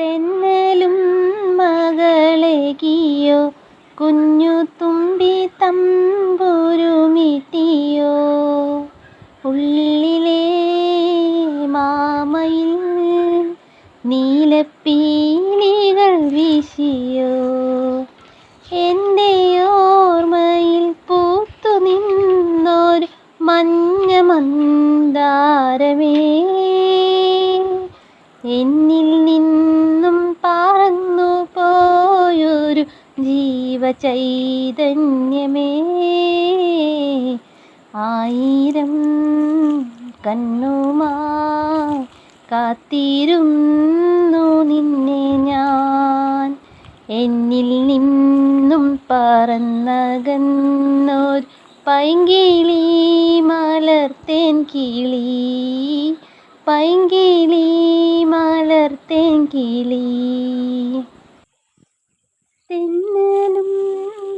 തെന്നലും മകളേകിയോ? കുഞ്ഞു തുമ്പി തമ്പുരുമിട്ടിയോ? ഉള്ളിലെ മാമയിൽ നീലപ്പീലികൾ വീശിയോ? എന്റെ ഓർമ്മയിൽ പൂത്തു നിന്നൊരു മഞ്ഞ മന്ദാരമേ? ജീവചൈതന്യമേ. ആയിരം കണ്ണുമായി കാത്തിരുന്നു നിന്നെ ഞാൻ. എന്നിൽ നിന്നും പറന്നകന്നോർ പൈങ്കിളി മലർത്തേൻ കിളി. പൈങ്കിളി മലർത്തേൻ കിളി. തെന്നലും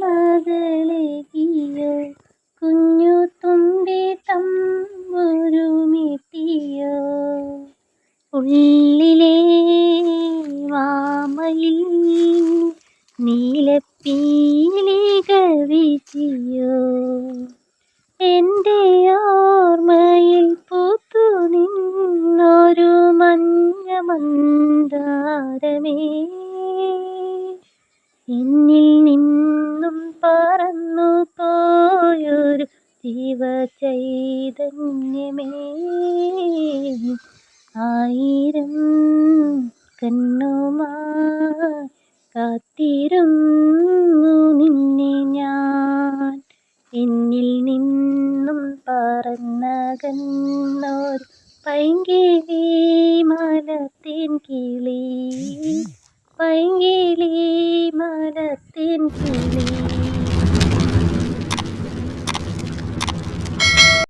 മകളെകിയോ കുഞ്ഞു തുമ്പി തമ്പുരുമിട്ടിയോ. ഉള്ളിലെ മാമയിൽ നീലപ്പീലികൾ വീശിയോ എന്റെ ഓർമ്മയിൽ പൂത്തു നിന്നൊരു മഞ്ഞ മന്ദാരമേ. എന്നിൽ നിന്നും പറന്നു പോയൊരു ജീവചൈതന്യമേ ആയിരം കണ്ണുമായി കാത്തിരുന്നു നിന്നെ ഞാൻ. എന്നിൽ നിന്നും പറന്നകന്നൊരു പൈങ്കിളി മലത്തിൻ കിളി. പൈങ്കിളി മലത്തേൻ കിളി